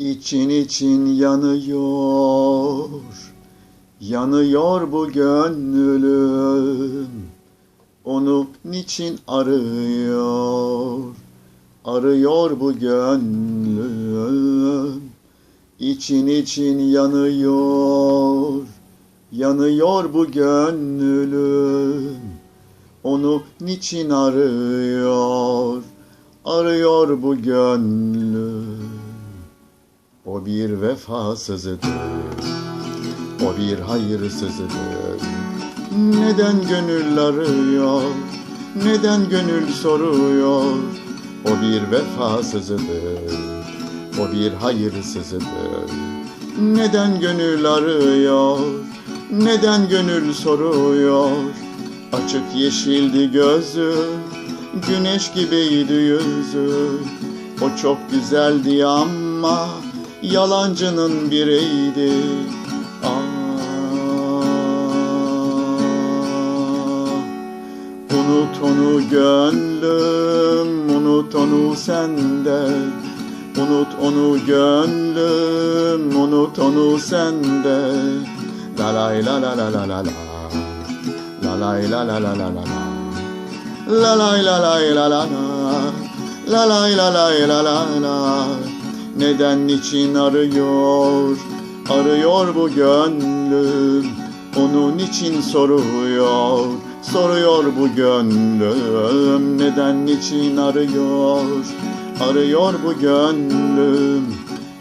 için için yanıyor, yanıyor bu gönlüm. Onu niçin arıyor, arıyor bu gönlüm. İçin için yanıyor, yanıyor bu gönlüm. Onu niçin arıyor, arıyor bu gönlüm. O bir vefasızdır, o bir hayırsızdır. Neden gönül arıyor, neden gönül soruyor? O bir vefasızdır, o bir hayırsızdır. Neden gönül arıyor, neden gönül soruyor? Açık yeşildi gözü, güneş gibiydi yüzü. O çok güzeldi ama yalancının biriydi. Ah, unut onu gönlüm, unut onu sende. Unut onu gönlüm, unut onu sende. La la la la la la la. La lay la la la la la la. La lay la lay la la la. La lay la lay la la la. Neden niçin arıyor? Arıyor bu gönlüm. Onun için soruyor. Soruyor bu gönlüm. Neden niçin arıyor? Arıyor bu gönlüm.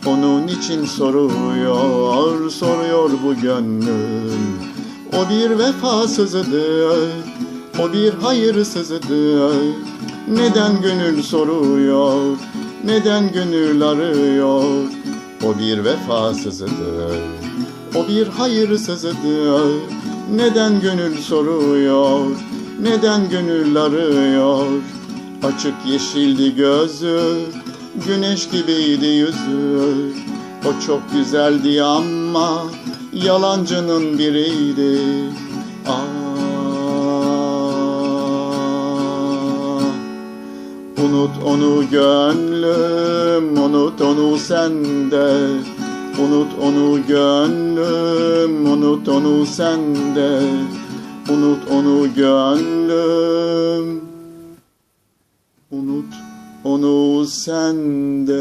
Onun için soruyor. Soruyor bu gönlüm. O bir vefasızdır, o bir hayırsızdır. Neden gönül soruyor, neden gönül arıyor? O bir vefasızdır, o bir hayırsızdır. Neden gönül soruyor, neden gönül arıyor? Açık yeşildi gözü, güneş gibiydi yüzü. O çok güzeldi ama yalancının biriydi. Ah, gönlüm, unut onu sende. Unut onu gönlüm, unut onu sende. Unut onu gönlüm, unut onu sende.